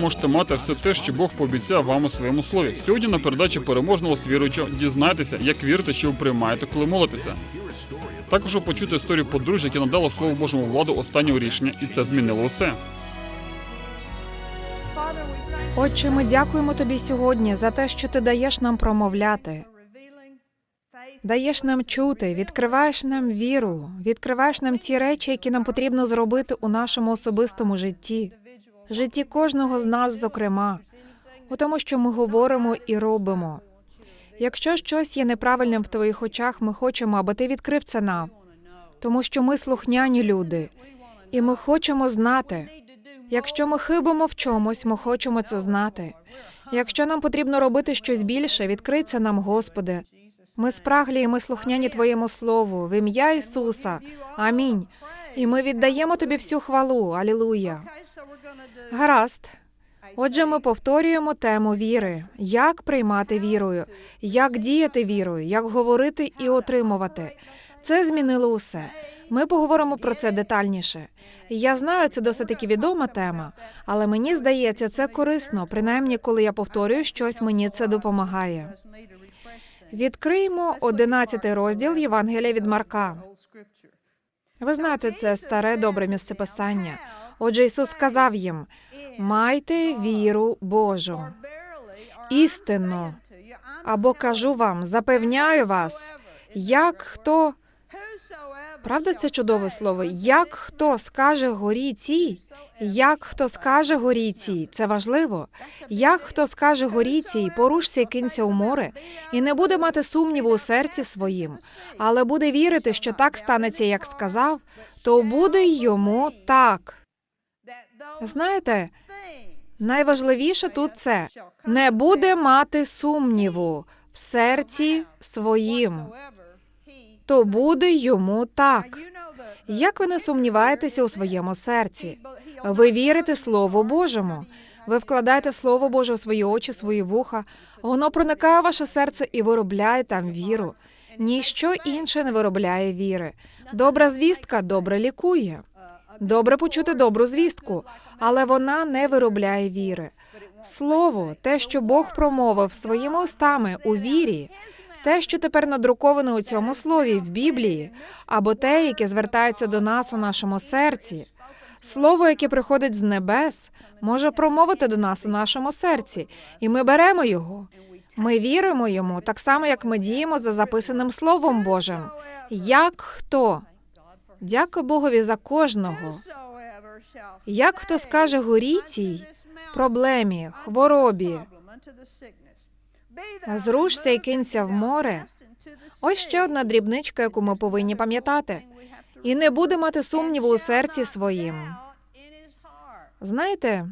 можете мати все те, що Бог пообіцяв вам у своєму слові. Сьогодні на передачі переможного свіруючого дізнайтеся, як вірити, що ви приймаєте, коли молитеся. Також ви почуєте історію подружжя, яке надало слову Божому владу останнього рішення, і це змінило усе. Отче, ми дякуємо тобі сьогодні за те, що ти даєш нам промовляти, даєш нам чути, відкриваєш нам віру, відкриваєш нам ті речі, які нам потрібно зробити у нашому особистому житті, житті кожного з нас, зокрема, у тому, що ми говоримо і робимо. Якщо щось є неправильним в твоїх очах, ми хочемо, аби ти відкрив це нам, тому що ми слухняні люди, і ми хочемо знати. Якщо ми хибимо в чомусь, ми хочемо це знати. Якщо нам потрібно робити щось більше, відкрий це нам, Господи. Ми спраглі і ми слухняні Твоєму Слову, в ім'я Ісуса. Амінь. І ми віддаємо Тобі всю хвалу. Алілуя. Гаразд. Отже, ми повторюємо тему віри: як приймати вірою, як діяти вірою, як говорити і отримувати. Це змінило усе. Ми поговоримо про це детальніше. Я знаю, це досить таки відома тема, але мені здається, це корисно. Принаймні, коли я повторюю щось, мені це допомагає. Відкриємо 11 розділ Євангелія від Марка. Ви знаєте, це старе добре місцеписання. Отже, Ісус сказав їм: майте віру Божу, істину. Або кажу вам, запевняю вас, як хто правда, це чудове слово. Як хто скаже горі цій, як хто скаже горі цій, це важливо. Як хто скаже горі цій, порушся і кинься у море, і не буде мати сумніву у серці своїм, але буде вірити, що так станеться, як сказав, то буде йому так. Знаєте, найважливіше тут це. Не буде мати сумніву в серці своїм, то буде йому так. Як ви не сумніваєтеся у своєму серці? Ви вірите Слову Божому. Ви вкладаєте Слово Боже у свої очі, свої вуха. Воно проникає в ваше серце і виробляє там віру. Ніщо інше не виробляє віри. Добра звістка добре лікує. Добре почути добру звістку, але вона не виробляє віри. Слово, те, що Бог промовив своїми устами у вірі, те, що тепер надруковане у цьому слові в Біблії, або те, яке звертається до нас у нашому серці. Слово, яке приходить з небес, може промовити до нас у нашому серці, і ми беремо його. Ми віримо йому, так само як ми діємо за записаним Словом Божим. Як хто? Дякую Богові за кожного. Як хто скаже горі цій проблемі, хворобі, зрушся і кинься в море. Ось ще одна дрібничка, яку ми повинні пам'ятати. І не буде мати сумніву у серці своїм. Знаєте,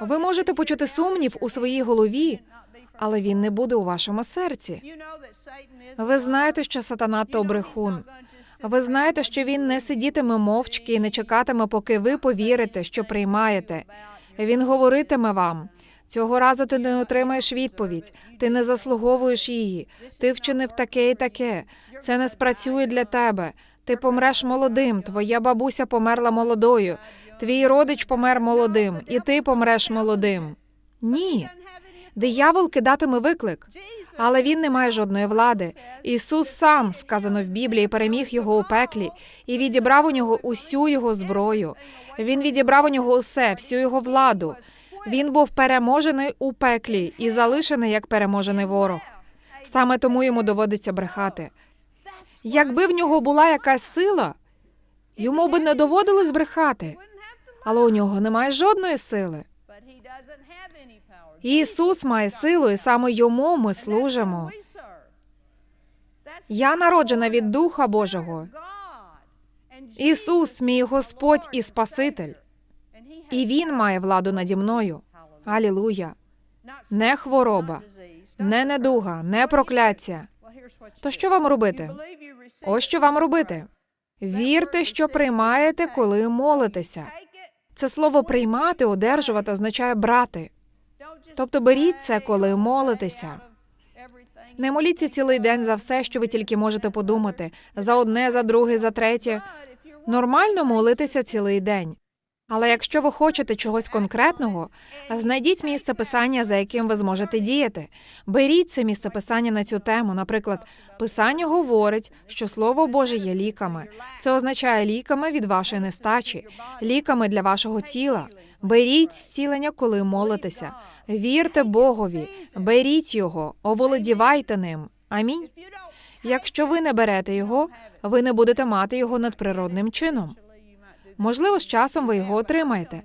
ви можете почути сумнів у своїй голові, але він не буде у вашому серці. Ви знаєте, що сатана то брехун. Ви знаєте, що він не сидітиме мовчки і не чекатиме, поки ви повірите, що приймаєте. Він говоритиме вам. Цього разу ти не отримаєш відповідь, ти не заслуговуєш її. Ти вчинив таке і таке. Це не спрацює для тебе. Ти помреш молодим. Твоя бабуся померла молодою. Твій родич помер молодим, і ти помреш молодим. Ні. Диявол кидатиме виклик, але він не має жодної влади. Ісус сам, сказано в Біблії, переміг його у пеклі і відібрав у нього усю його зброю. Він відібрав у нього усе, всю його владу. Він був переможений у пеклі і залишений як переможений ворог. Саме тому йому доводиться брехати. Якби в нього була якась сила, йому би не доводилось брехати, але у нього немає жодної сили. Ісус має силу, і саме йому ми служимо. Я народжена від Духа Божого. Ісус, мій Господь і Спаситель, і Він має владу наді мною. Алілуя. Не хвороба, не недуга, не прокляття. То що вам робити? Ось що вам робити. Вірте, що приймаєте, коли молитеся. Це слово приймати, одержувати означає брати. Тобто беріть це, коли молитеся. Не моліться цілий день за все, що ви тільки можете подумати, за одне, за друге, за третє. Нормально молитися цілий день. Але якщо ви хочете чогось конкретного, знайдіть місце писання, за яким ви зможете діяти. Беріть це місце писання на цю тему. Наприклад, писання говорить, що Слово Боже є ліками. Це означає ліками від вашої нестачі, ліками для вашого тіла. Беріть зцілення, коли молитеся. Вірте Богові, беріть його, оволодівайте ним. Амінь. Якщо ви не берете його, ви не будете мати його надприродним чином. Можливо, з часом ви його отримаєте.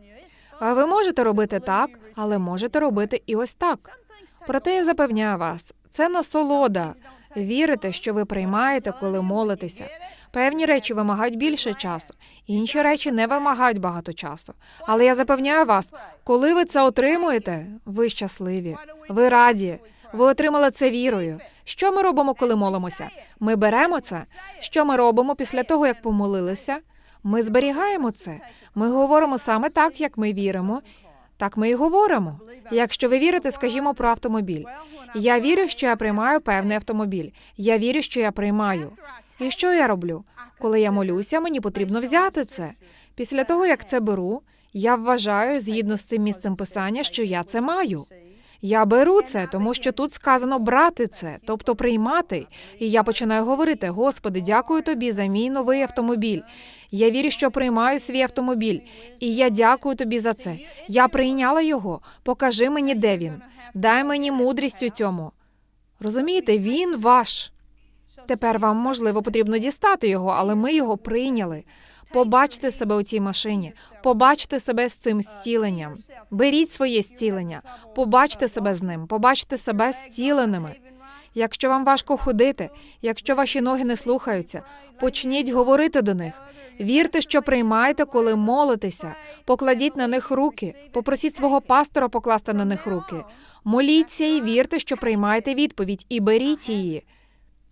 Ви можете робити так, але можете робити і ось так. Проте я запевняю вас, це насолода. Вірите, що ви приймаєте, коли молитеся. Певні речі вимагають більше часу, інші речі не вимагають багато часу. Але я запевняю вас, коли ви це отримуєте, ви щасливі, ви раді, ви отримали це вірою. Що ми робимо, коли молимося? Ми беремо це. Що ми робимо після того, як помолилися? Ми зберігаємо це. Ми говоримо саме так, як ми віримо. Так ми і говоримо. Якщо ви вірите, скажімо про автомобіль. Я вірю, що я приймаю певний автомобіль. Я вірю, що я приймаю. І що я роблю? Коли я молюся, мені потрібно взяти це. Після того, як це беру, я вважаю, згідно з цим місцем писання, що я це маю. Я беру це, тому що тут сказано брати це, тобто приймати. І я починаю говорити: Господи, дякую тобі за мій новий автомобіль. Я вірю, що приймаю свій автомобіль, і я дякую тобі за це. Я прийняла його. Покажи мені, де він. Дай мені мудрість у цьому. Розумієте, він ваш. Тепер вам можливо потрібно дістати його, але ми його прийняли. Побачте себе у цій машині, побачте себе з цим зціленням. Беріть своє зцілення, побачте себе з ним, побачте себе зціленими. Якщо вам важко ходити, якщо ваші ноги не слухаються, почніть говорити до них. Вірте, що приймаєте, коли молитеся. Покладіть на них руки, попросіть свого пастора покласти на них руки. Моліться і вірте, що приймаєте відповідь, і беріть її.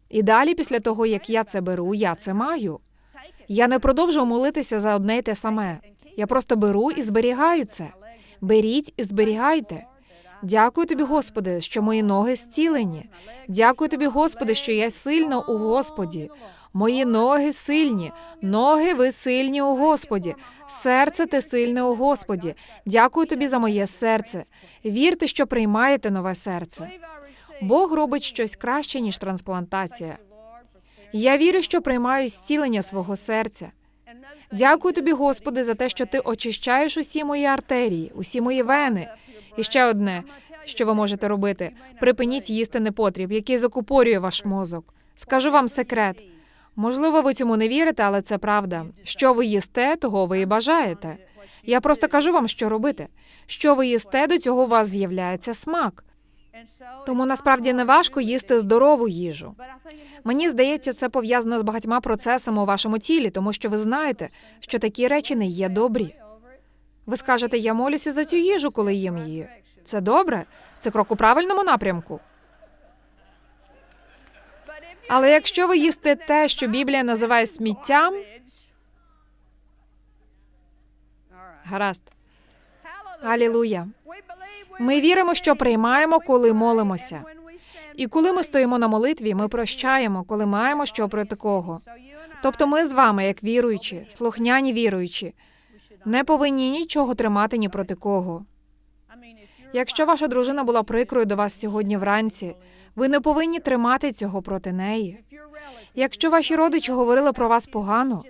І далі, після того, як я це беру, я це маю. Я не продовжую молитися за одне й те саме. Я просто беру і зберігаю це. Беріть і зберігайте. Дякую тобі, Господи, що мої ноги зцілені. Дякую тобі, Господи, що я сильна у Господі. Мої ноги сильні, ноги ви сильні у Господі. Серце ти сильне у Господі. Дякую тобі за моє серце. Вірте, що приймаєте нове серце. Бог робить щось краще, ніж трансплантація. Я вірю, що приймаю зцілення свого серця. Дякую тобі, Господи, за те, що ти очищаєш усі мої артерії, усі мої вени. І ще одне, що ви можете робити: припиніть їсти непотріб, який закупорює ваш мозок. Скажу вам секрет. Можливо, ви цьому не вірите, але це правда. Що ви їсте, того ви і бажаєте. Я просто кажу вам, що робити. Що ви їсте, до цього у вас з'являється смак. Тому насправді не важко їсти здорову їжу. Мені здається, це пов'язано з багатьма процесами у вашому тілі, тому що ви знаєте, що такі речі не є добрі. Ви скажете, я молюся за цю їжу, коли їм її. Це добре, це крок у правильному напрямку. Але якщо ви їсте те, що Біблія називає сміттям, гаразд. Алілуя. Ми віримо, що приймаємо, коли молимося. І коли ми стоїмо на молитві, ми прощаємо, коли маємо що проти кого. Тобто ми з вами, як віруючі, слухняні віруючі, не повинні нічого тримати ні проти кого. Якщо ваша дружина була прикрою до вас сьогодні вранці, ви не повинні тримати цього проти неї. Якщо ваші родичі говорили про вас погано,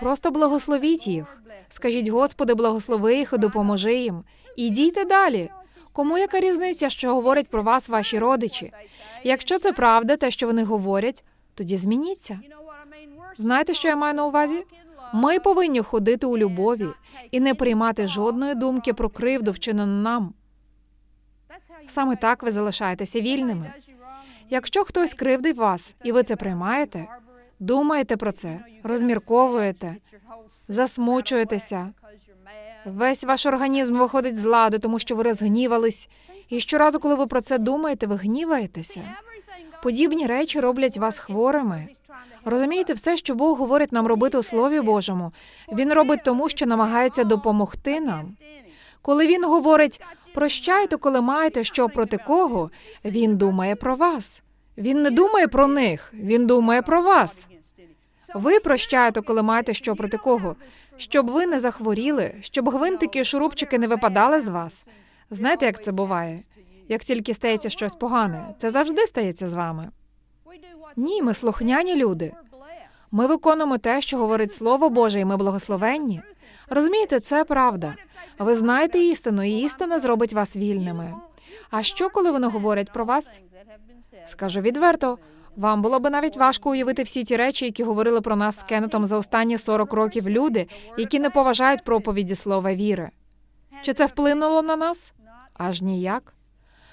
просто благословіть їх. Скажіть, Господи, благослови їх і допоможи їм. І далі. Кому яка різниця, що говорять про вас ваші родичі? Якщо це правда, те, що вони говорять, тоді змініться. Знаєте, що я маю на увазі? Ми повинні ходити у любові і не приймати жодної думки про кривду, вчинену нам. Саме так ви залишаєтеся вільними. Якщо хтось кривдить вас, і ви це приймаєте, думаєте про це, розмірковуєте, засмучуєтеся. Весь ваш організм виходить з ладу, тому що ви розгнівались. І щоразу, коли ви про це думаєте, ви гніваєтеся. Подібні речі роблять вас хворими. Розумієте, все, що Бог говорить нам робити у Слові Божому, він робить тому, що намагається допомогти нам. Коли він говорить прощайте, коли маєте що проти кого, він думає про вас. Він не думає про них, він думає про вас. Ви прощаєте, коли маєте що проти кого. Щоб ви не захворіли, щоб гвинтики шурупчики не випадали з вас. Знаєте, як це буває? Як тільки стається щось погане, це завжди стається з вами. Ні, ми слухняні люди. Ми виконуємо те, що говорить Слово Боже, і ми благословенні. Розумієте, це правда. Ви знаєте істину, і істина зробить вас вільними. А що, коли вони говорять про вас? Скажу відверто, вам було би навіть важко уявити всі ті речі, які говорили про нас з Кеннетом за останні 40 років люди, які не поважають проповіді слова віри. Чи це вплинуло на нас? Аж ніяк.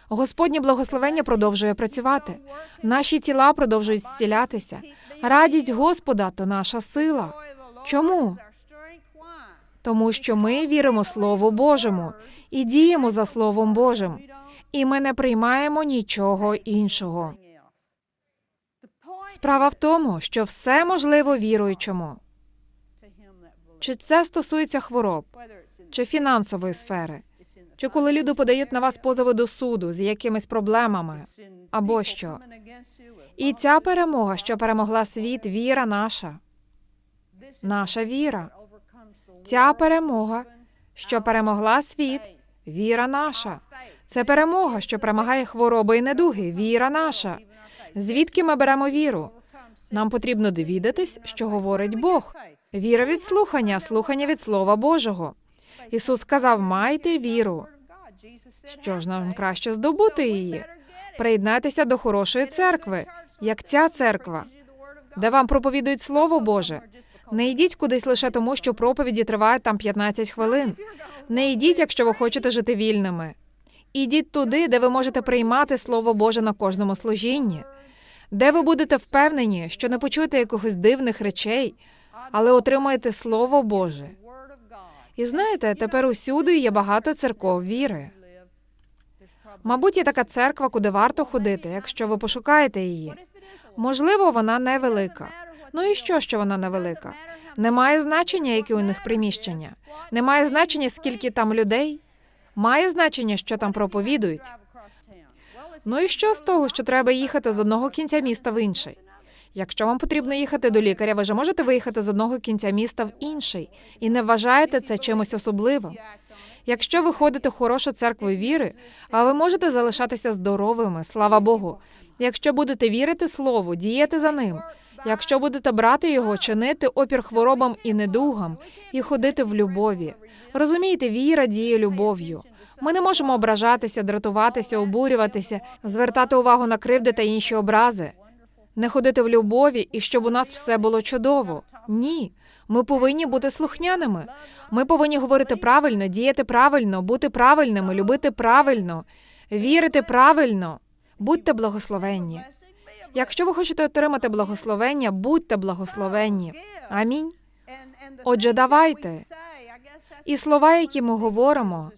Господнє благословення продовжує працювати. Наші тіла продовжують зцілятися. Радість Господа то наша сила. Чому? Тому що ми віримо Слову Божому і діємо за Словом Божим, і ми не приймаємо нічого іншого. Справа в тому, що все можливо віруючому. Чи це стосується хвороб, чи фінансової сфери, чи коли люди подають на вас позови до суду з якимись проблемами, або що. І ця перемога, що перемогла світ, віра наша, наша віра. Ця перемога, що перемогла світ, віра наша. Це перемога, що перемагає хвороби і недуги, віра наша. Звідки ми беремо віру? Нам потрібно довідатись, що говорить Бог. Віра від слухання, слухання від Слова Божого. Ісус сказав: майте віру. Що ж нам краще здобути її? Приєднайтеся до хорошої церкви, як ця церква, де вам проповідують Слово Боже. Не йдіть кудись лише тому, що проповіді тривають там 15 хвилин. Не йдіть, якщо ви хочете жити вільними. Ідіть туди, де ви можете приймати Слово Боже на кожному служінні, де ви будете впевнені, що не почуєте якихось дивних речей, але отримаєте Слово Боже. І знаєте, тепер усюди є багато церков віри. Мабуть, є така церква, куди варто ходити, якщо ви пошукаєте її. Можливо, вона невелика. Ну і що, що вона невелика? Немає значення, які у них приміщення. Немає значення, скільки там людей. Має значення, що там проповідують. Ну і що з того, що треба їхати з одного кінця міста в інший? Якщо вам потрібно їхати до лікаря, ви ж можете виїхати з одного кінця міста в інший і не вважаєте це чимось особливим. Якщо ви ходите в хорошу церкву віри, а ви можете залишатися здоровими, слава Богу. Якщо будете вірити слову, діяти за ним, якщо будете брати його, чинити опір хворобам і недугам і ходити в любові. Розумієте, віра діє любов'ю. Ми не можемо ображатися, дратуватися, обурюватися, звертати увагу на кривди та інші образи, не ходити в любові і щоб у нас все було чудово. Ні. Ми повинні бути слухняними. Ми повинні говорити правильно, діяти правильно, бути правильними, любити правильно, вірити правильно. Будьте благословенні. Якщо ви хочете отримати благословення, будьте благословенні. Амінь. Отже, давайте. І слова, які ми говоримо,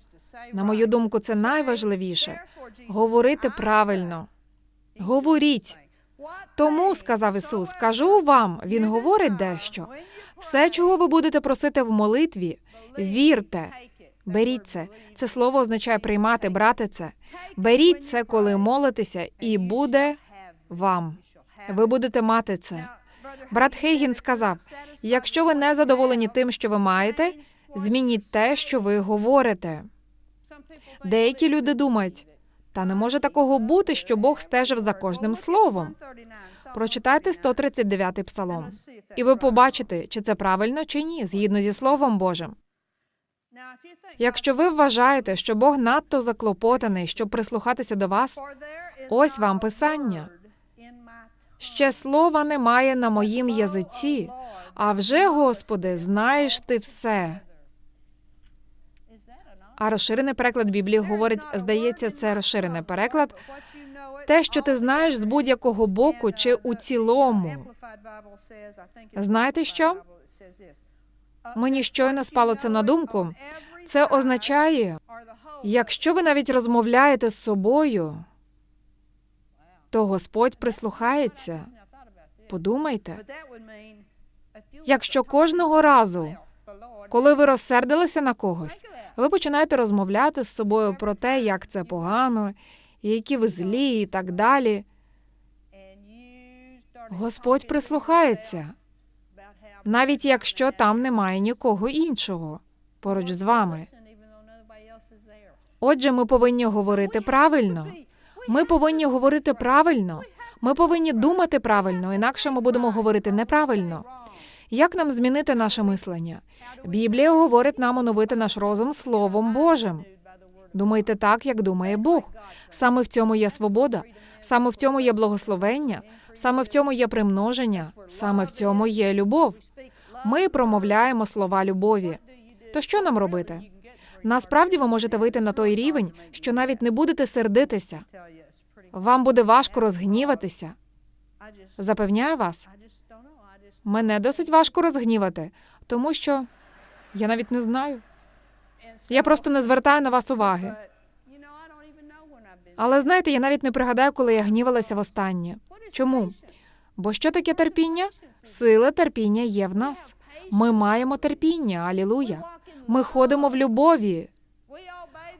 на мою думку, це найважливіше говорити правильно. Говоріть. Тому, сказав Ісус, кажу вам, Він говорить дещо. Все, чого ви будете просити в молитві, вірте. Беріть це. Це слово означає приймати, брати це. Беріть це, коли молитеся, і буде вам. Ви будете мати це. Брат Хейгін сказав: якщо ви не задоволені тим, що ви маєте, змініть те, що ви говорите. Деякі люди думають, та не може такого бути, що Бог стежив за кожним словом. Прочитайте 139-й псалом, і ви побачите, чи це правильно чи ні, згідно зі Словом Божим. Якщо ви вважаєте, що Бог надто заклопотаний, щоб прислухатися до вас, ось вам писання. Ще слова немає на моїм язиці, а вже, Господи, знаєш ти все. А розширений переклад Біблії говорить, здається, це розширений переклад. Те, що ти знаєш з будь-якого боку чи у цілому. Знаєте що? Мені щойно спало це на думку. Це означає, якщо ви навіть розмовляєте з собою, то Господь прислухається. Подумайте, якщо кожного разу, коли ви розсердилися на когось, ви починаєте розмовляти з собою про те, як це погано, які ви злі, і так далі. Господь прислухається. навіть якщо там немає нікого іншого поруч з вами. Отже, ми повинні говорити правильно. Ми повинні говорити правильно. Ми повинні думати правильно, інакше ми будемо говорити неправильно. Як нам змінити наше мислення? Біблія говорить нам оновити наш розум Словом Божим. Думайте так, як думає Бог. Саме в цьому є свобода, саме в цьому є благословення, саме в цьому є примноження, саме в цьому є любов. Ми промовляємо слова любові. То що нам робити? Насправді ви можете вийти на той рівень, що навіть не будете сердитися. Вам буде важко розгніватися. Запевняю вас, мене досить важко розгнівати, тому що я навіть не знаю. Я просто не звертаю на вас уваги. Але знаєте, я навіть не пригадаю, коли я гнівалася востаннє. Чому? Бо що таке терпіння? Сила терпіння є в нас. Ми маємо терпіння, алілуя. Ми ходимо в любові.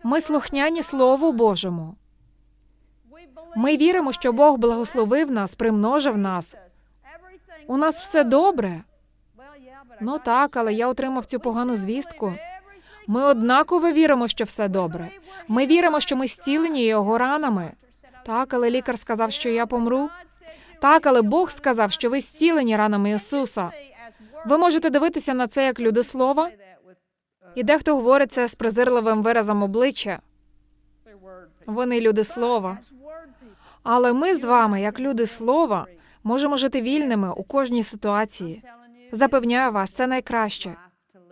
Ми слухняні Слову Божому. Ми віримо, що Бог благословив нас, примножив нас. У нас все добре. Ну так, але я отримав цю погану звістку. Ми однаково віримо, що все добре. Ми віримо, що ми зцілені його ранами. Так, але лікар сказав, що я помру. Так, але Бог сказав, що ви зцілені ранами Ісуса. Ви можете дивитися на це як люди слова, і дехто говорить це з презирливим виразом обличчя. Вони люди слова. Але ми з вами, як люди слова, можемо жити вільними у кожній ситуації. Запевняю вас, це найкраще.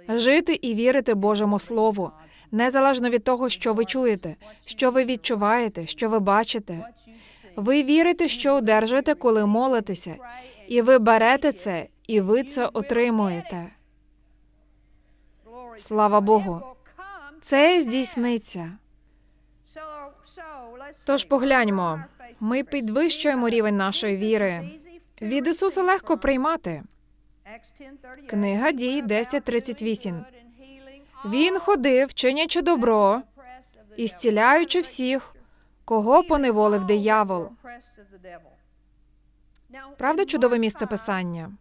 Жити і вірити Божому Слову, незалежно від того, що ви чуєте, що ви відчуваєте, що ви бачите. Ви вірите, що одержуєте, коли молитеся, і ви берете це, і ви це отримуєте. Слава Богу. Це здійсниться. Тож погляньмо, ми підвищуємо рівень нашої віри. Від Ісуса легко приймати. Книга дій 10.38. Він ходив, чинячи добро і зціляючи всіх, кого поневолив диявол. Правда, чудове місце писання.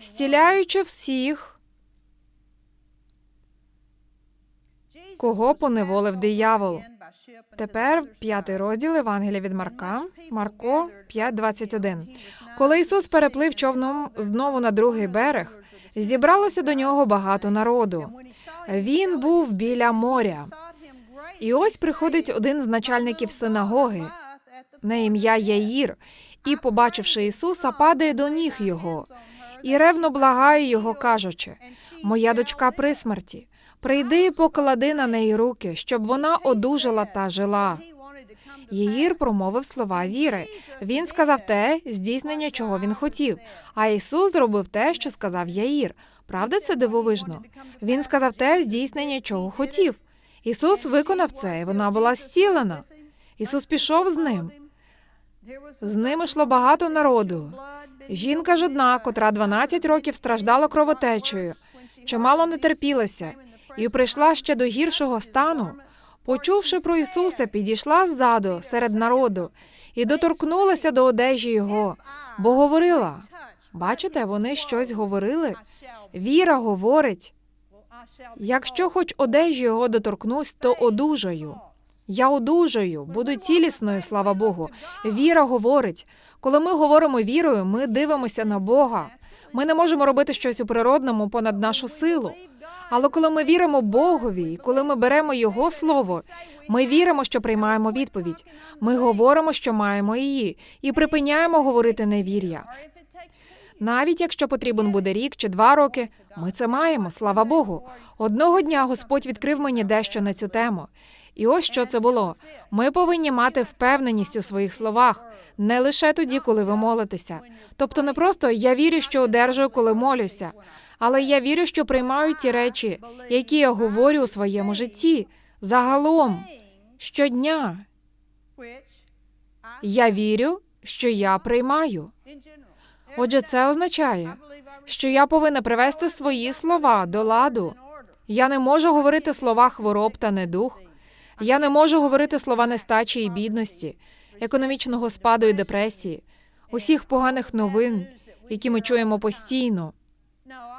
Зціляючи всіх, кого поневолив диявол. Тепер п'ятий розділ Євангелія від Марка, Марко 5.21. Коли Ісус переплив човном знову на другий берег, зібралося до нього багато народу. Він був біля моря. І ось приходить один з начальників синагоги на ім'я Яїр, і, побачивши Ісуса, падає до ніг його і ревно благає його, кажучи: Моя дочка при смерті. Прийди і поклади на неї руки, щоб вона одужала та жила. Єгір промовив слова віри. Він сказав те, здійснення чого він хотів. А Ісус зробив те, що сказав Яїр. Правда, це дивовижно? Він сказав те, здійснення чого хотів. Ісус виконав це, і вона була зцілена. Ісус пішов з ним. З ним йшло багато народу. Жінка ж одна, котра 12 років страждала кровотечею, чимало не терпілася, і прийшла ще до гіршого стану. Почувши про Ісуса, підійшла ззаду серед народу і доторкнулася до одежі Його, бо говорила. Бачите, вони щось говорили. Віра говорить. Якщо хоч одежі його доторкнусь, то одужаю. Я одужаю, буду цілісною, слава Богу. Віра говорить. Коли ми говоримо вірою, ми дивимося на Бога. Ми не можемо робити щось у природному понад нашу силу. Але коли ми віримо Богові, коли ми беремо Його слово, ми віримо, що приймаємо відповідь. Ми говоримо, що маємо її, і припиняємо говорити невір'я. Навіть якщо потрібен буде рік чи два роки, ми це маємо, слава Богу. Одного дня Господь відкрив мені дещо на цю тему. І ось що це було. Ми повинні мати впевненість у своїх словах, не лише тоді, коли ви молитеся. Тобто, не просто я вірю, що одержую, коли молюся, але я вірю, що приймаю ті речі, які я говорю у своєму житті. Загалом, щодня я вірю, що я приймаю. Отже, це означає, що я повинна привести свої слова до ладу. Я не можу говорити слова хвороб та недух. Я не можу говорити слова нестачі і бідності, економічного спаду і депресії, усіх поганих новин, які ми чуємо постійно.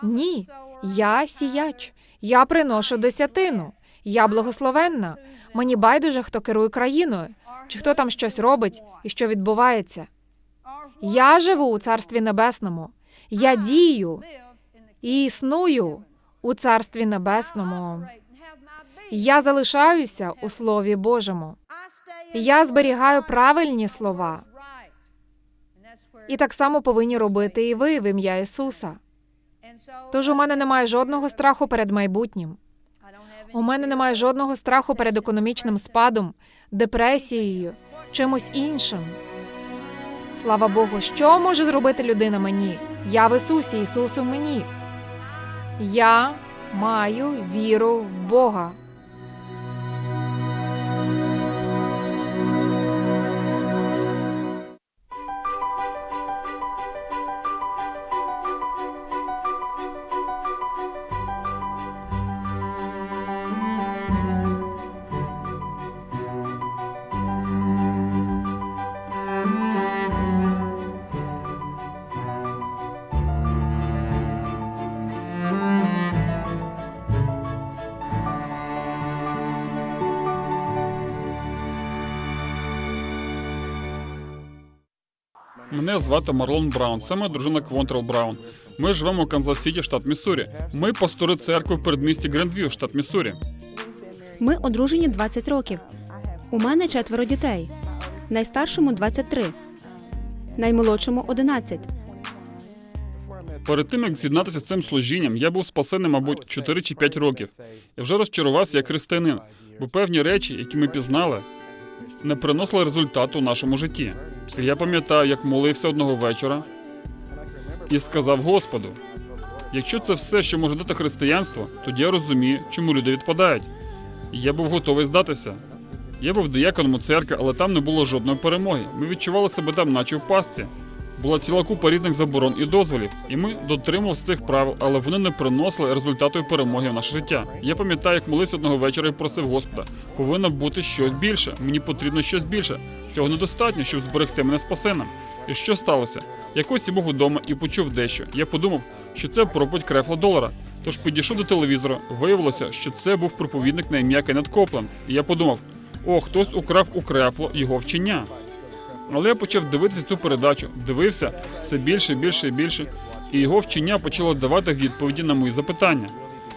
Ні, я сіяч. Я приношу десятину. Я благословенна. Мені байдуже, хто керує країною, чи хто там щось робить і що відбувається. Я живу у царстві небесному. Я дію і існую у царстві небесному. Я залишаюся у Слові Божому. Я зберігаю правильні слова. І так само повинні робити і ви в ім'я Ісуса. Тож у мене немає жодного страху перед майбутнім. У мене немає жодного страху перед економічним спадом, депресією, чимось іншим. Слава Богу, що може зробити людина мені? Я в Ісусі, Ісус у мені. Я маю віру в Бога. Мене звати Марлон Браун. Це моя дружина Квонтрел Браун. Ми живемо у Канзас-Сіті, штат Міссурі. Ми пастори церкви в передмісті Грендвью, штат Міссурі. Ми одружені 20 років. У мене четверо дітей. Найстаршому 23, наймолодшому 11. Перед тим як з'єднатися з цим служінням, я був спасений, мабуть, 4 чи 5 років. Я вже розчарувався як християнин, бо певні речі, які ми пізнали, не приносили результату у нашому житті. Я пам'ятаю, як молився одного вечора і сказав Господу: якщо це все, що може дати християнство, тоді я розумію, чому люди відпадають. Я був готовий здатися. Я був деяконом у церкві, але там не було жодної перемоги. Ми відчували себе там, наче в пастці. Була ціла купа різних заборон і дозволів, і ми дотримувалися цих правил, але вони не приносили результату і перемоги в наше життя. Я пам'ятаю, як молився одного вечора і просив Господа, повинно бути щось більше. Мені потрібно щось більше. Цього недостатньо, щоб зберегти мене спасеним. І що сталося? Якось я був удома і почув дещо. Я подумав, що це проповідь крефла долара. Тож підійшов до телевізора. Виявилося, що це був проповідник на ім'я Кеннет Копленд. І я подумав: о, хтось украв у крефло його вчення. Але я почав дивитися цю передачу, дивився все більше, більше і більше, і його вчення почало давати відповіді на мої запитання.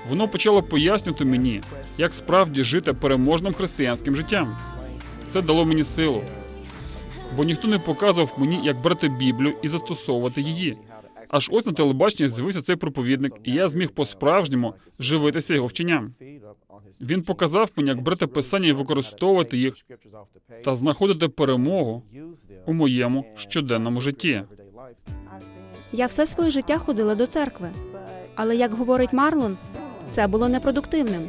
Воно почало пояснювати мені, як справді жити переможним християнським життям. Це дало мені силу, бо ніхто не показував мені, як брати Біблію і застосовувати її. Аж ось на телебаченні з'явився цей проповідник, і я зміг по-справжньому живитися його вченням. Він показав мені, як брати писання і використовувати їх та знаходити перемогу у моєму щоденному житті. Я все своє життя ходила до церкви. Але, як говорить Марлон, це було непродуктивним.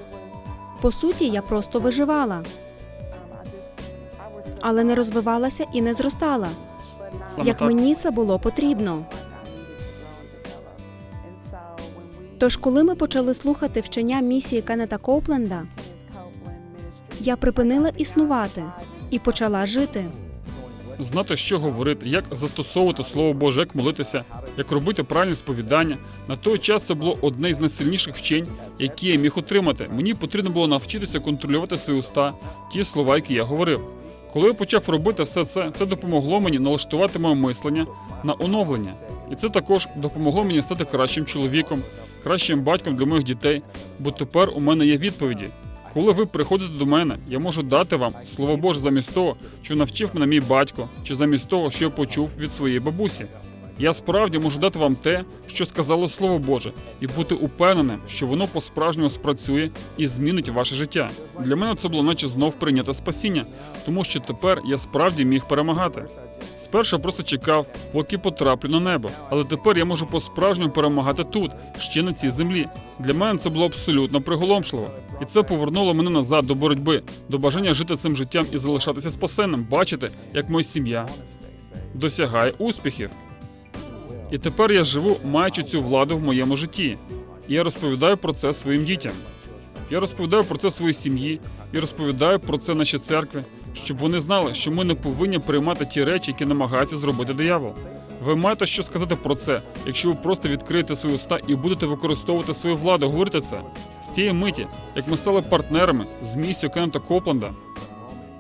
По суті, я просто виживала, але не розвивалася і не зростала, Саме як так. мені це було потрібно. Тож, коли ми почали слухати вчення місії Кеннета Копленда, я припинила існувати і почала жити. знати, що говорити, як застосовувати слово Боже, як молитися, як робити правильні сповідання. На той час це було одне з найсильніших вчень, які я міг отримати. Мені потрібно було навчитися контролювати свої уста, ті слова, які я говорив. Коли я почав робити все це, це допомогло мені налаштувати моє мислення на оновлення. І це також допомогло мені стати кращим чоловіком, кращим батьком для моїх дітей, бо тепер у мене є відповіді. Коли ви приходите до мене, я можу дати вам слово Боже замість того, що навчив мене мій батько, чи замість того, що я почув від своєї бабусі. Я справді можу дати вам те, що сказало Слово Боже, і бути упевненим, що воно по-справжньому спрацює і змінить ваше життя. Для мене це було наче знов прийняте спасіння, тому що тепер я справді міг перемагати. Спершу просто чекав, поки потраплю на небо, але тепер я можу по-справжньому перемагати тут, ще на цій землі. Для мене це було абсолютно приголомшливо, і це повернуло мене назад до боротьби, до бажання жити цим життям і залишатися спасенним, бачити, як моя сім'я досягає успіхів. І тепер я живу, маючи цю владу в моєму житті. І я розповідаю про це своїм дітям. Я розповідаю про це своїй сім'ї і розповідаю про це нашій церкві, щоб вони знали, що ми не повинні приймати ті речі, які намагається зробити диявол. Ви маєте що сказати про це, якщо ви просто відкриєте свої уста і будете використовувати свою владу, говорите це. З тієї миті, як ми стали партнерами з місією Кеннета Копленда,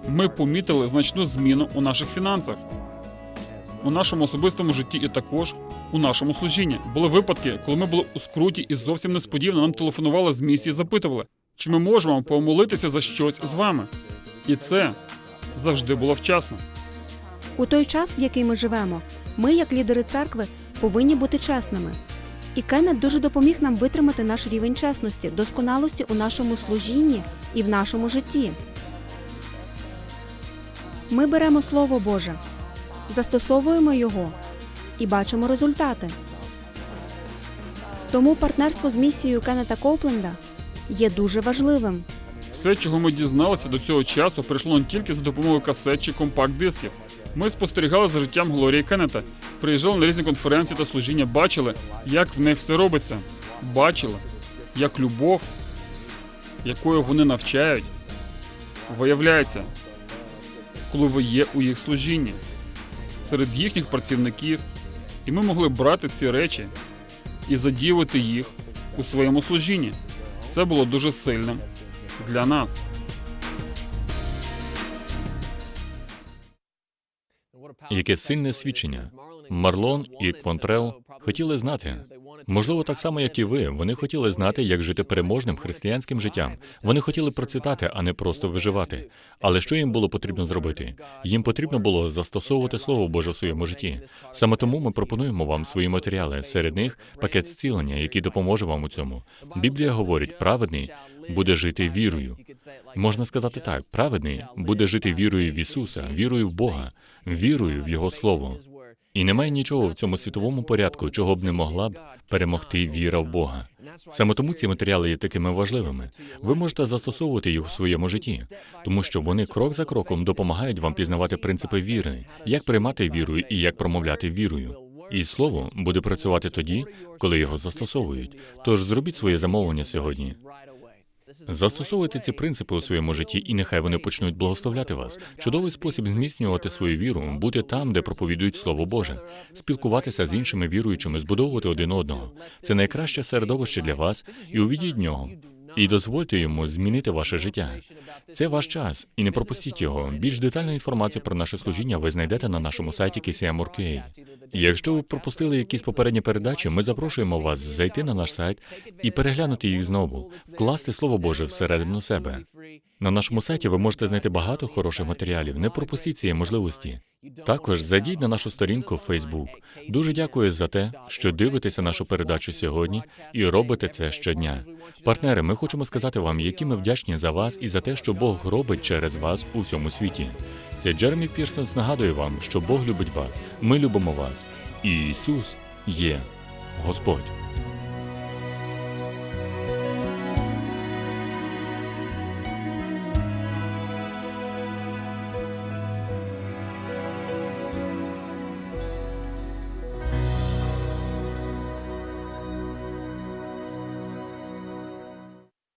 ми помітили значну зміну у наших фінансах, у нашому особистому житті і також у нашому служінні. Були випадки, коли ми були у скруті і зовсім несподівано нам телефонували з місії і запитували, чи ми можемо помолитися за щось з вами. І це завжди було вчасно. У той час, в який ми живемо, ми, як лідери церкви, повинні бути чесними. І Кеннет дуже допоміг нам витримати наш рівень чесності, досконалості у нашому служінні і в нашому житті. Ми беремо Слово Боже, застосовуємо його і бачимо результати. Тому партнерство з місією Кеннета Копленда є дуже важливим. Все, чого ми дізналися до цього часу, прийшло не тільки за допомогою касет чи компакт-дисків. Ми спостерігали за життям Глорії Кеннета, приїжджали на різні конференції та служіння, бачили, як в них все робиться. Бачили, як любов, якою вони навчають, виявляється, коли ви є у їх служінні, серед їхніх працівників, і ми могли брати ці речі і задіювати їх у своєму служінні. Це було дуже сильним для нас. Яке сильне свідчення. Марлон і Квонтрел хотіли знати. Можливо, так само, як і ви. Вони хотіли знати, як жити переможним християнським життям. Вони хотіли процвітати, а не просто виживати. Але що їм було потрібно зробити? Їм потрібно було застосовувати Слово Боже в своєму житті. Саме тому ми пропонуємо вам свої матеріали. Серед них пакет зцілення, який допоможе вам у цьому. Біблія говорить, праведний буде жити вірою. Можна сказати так: праведний буде жити вірою в Ісуса, вірою в Бога, вірою в Його Слово. І немає нічого в цьому світовому порядку, чого б не могла б перемогти віра в Бога. Саме тому ці матеріали є такими важливими. Ви можете застосовувати їх у своєму житті, тому що вони крок за кроком допомагають вам пізнавати принципи віри, як приймати віру і як промовляти вірою. І слово буде працювати тоді, коли його застосовують. Тож зробіть своє замовлення сьогодні. Застосовуйте ці принципи у своєму житті, і нехай вони почнуть благословляти вас. Чудовий спосіб зміцнювати свою віру, бути там, де проповідують Слово Боже, спілкуватися з іншими віруючими, збудовувати один одного. Це найкраще середовище для вас, і увійдіть в нього. І дозвольте йому змінити ваше життя. Це ваш час, і не пропустіть його. Більш детальну інформацію про наше служіння ви знайдете на нашому сайті KCM.org.ua. Якщо ви пропустили якісь попередні передачі, ми запрошуємо вас зайти на наш сайт і переглянути їх знову, вкласти слово Боже всередину себе. На нашому сайті ви можете знайти багато хороших матеріалів. Не пропустіть цієї можливості. Також зайдіть на нашу сторінку в Facebook. Дуже дякую за те, що дивитеся нашу передачу сьогодні і робите це щодня. Партнери, ми хочемо сказати вам, які ми вдячні за вас і за те, що Бог робить через вас у всьому світі. Це Джеремі Пірсонс нагадує вам, що Бог любить вас, ми любимо вас, і Ісус є Господь.